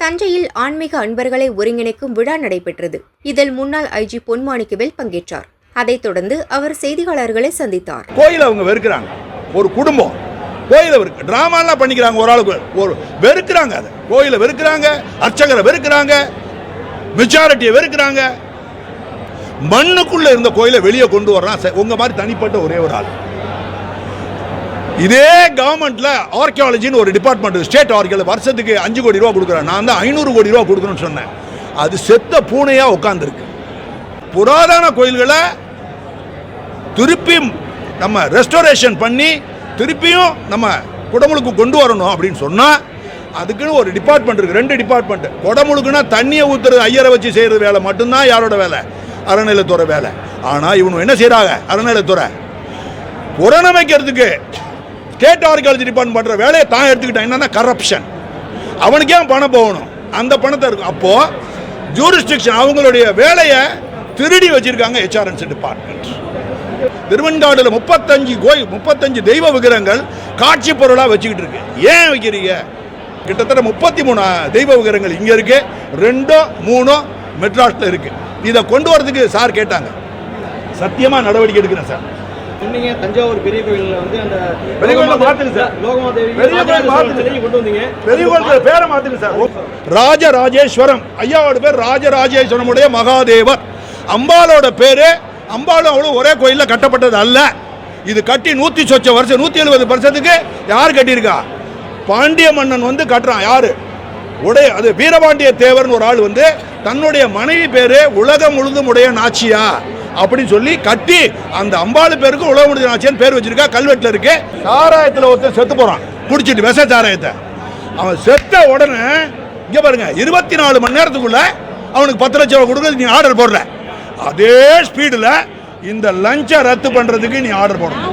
தஞ்சையில் ஆன்மீக அன்பர்களை ஒருங்கிணைக்கும் விழா நடைபெற்றது. இதில் முன்னாள் ஐஜி பொன்மாணிக்கவேல் பங்கேற்றார். அதைத் தொடர்ந்து அவர் செய்தியாளர்களை சந்தித்தார். கோயில் அவங்க வெறுக்கிறாங்க. ஒரு குடும்பம். கோயில டிராமாலாம் பண்ணிக்கிறாங்க ஒரு ஆளுக்கு. ஒரு வெறுக்கிறாங்க அதை. கோயிலை வெறுக்கிறாங்க அர்ச்சகரை வெறுக்கிறாங்க மெஜாரிட்டியை வெறுக்கிறாங்க. மண்ணுக்குள்ள இருந்த கோயிலை வெளியே கொண்டு வர்றான் உங்க மாதிரி தனிப்பட்ட ஒரே ஒரு ஆள். இதே கவர்மெண்ட்ல ஆர்கியாலஜின்னு ஒரு டிபார்ட்மெண்ட் ஸ்டேட் ஆர்கியாலஜி வருஷத்துக்கு அஞ்சு கோடி ரூபா கொடுக்குறேன் நான் தான் ஐநூறு கோடி ரூபா கொடுக்கணும்னு சொன்னேன். அது செத்த பூனையா உட்காந்துருக்கு புராதன கோயில்களை திருப்பியும் நம்ம ரெஸ்டோரேஷன் பண்ணி திருப்பியும் நம்ம குடமுழுக்கு கொண்டு வரணும் அப்படின்னு சொன்னால் அதுக்குன்னு ஒரு டிபார்ட்மெண்ட் இருக்குது ரெண்டு டிபார்ட்மெண்ட் குடமுழுக்குன்னா தண்ணியை ஊற்றுறது ஐயரை வச்சு செய்கிறது வேலை மட்டும்தான் யாரோட வேலை? அறநிலைத்துறை வேலை. ஆனால் இவனு என்ன செய்கிறாங்க அறநிலைத்துறை புறநமைக்கிறதுக்கு ஸ்டேட் ஆர்காலஜி டிபார்ட்மெண்ட் பண்ணுற வேலையை தான் எடுத்துக்கிட்டான். என்னன்னா கரப்ஷன் அவனுக்கே பணம் போகணும்? அந்த பணத்தை இருக்கும் அப்போது ஜூரிஸ்டிக்ஷன் அவங்களுடைய வேலையை திருடி வச்சிருக்காங்க ஹெச்ஆர்என்சி டிபார்ட்மெண்ட் திருவெண்காடுல முப்பத்தஞ்சு கோயில் முப்பத்தஞ்சு தெய்வ விக்கிரகங்கள் காட்சி பொருளாக வச்சுக்கிட்டு இருக்கு. ஏன் வைக்கிறீங்க? கிட்டத்தட்ட முப்பத்தி மூணு தெய்வ விக்கிரகங்கள் இங்கே இருக்கு. ரெண்டோ மூணோ மெட்ராஸில் இருக்கு. இதை கொண்டு வரதுக்கு சார் கேட்டாங்க. சத்தியமாக நடவடிக்கை எடுக்கிறேன் சார். சொன்னீங்க. தஞ்சாவூர் பெரிய கோயில்ல வந்து அந்த பெரிய கோயில்ல மாத்துங்க சார். லோகமாதேவி பெரிய கோயில் மாத்துங்க. கொண்டு வந்தீங்க. பெரிய கோயில் பேரை மாத்துங்க சார். ராஜராஜேஸ்வரம். ஐயாவோட பேர் ராஜராஜேஸ்வரமுடைய மகாதேவர். அம்பாலோட பேரு அம்பாலும் அவளும் ஒரே கோயில்ல கட்டப்பட்டது அல்ல. இது கட்டி நூத்தி சொச்ச வருஷம் நூத்தி எழுபது வருஷத்துக்கு யார் கட்டியிருக்கா? பாண்டிய மன்னன் வந்து கட்டுறான். யாரு? உடைய அது வீரபாண்டிய தேவர்னு ஒரு ஆள் வந்து தன்னுடைய மனைவி பேரு உலகம் முழுதும் உடைய நாச்சியா? அப்படின்னு சொல்லி கட்டி அந்த அம்பாளு பேருக்கு உழவு முழுதும் பேர் வச்சிருக்கா கல்வெட்டில் இருக்கு. சாராயத்தில் ஒருத்தன் செத்து போகிறான் குடிச்சிட்டு விச சாராயத்தை. அவன் செத்த உடனே இங்கே பாருங்க இருபத்தி நாலு மணி நேரத்துக்குள்ள அவனுக்கு பத்து லட்சம் ரூபா கொடுக்குறது நீ ஆர்டர் போடுற அதே ஸ்பீடில் இந்த லஞ்சை ரத்து பண்ணுறதுக்கு நீ ஆர்டர் போடணும்.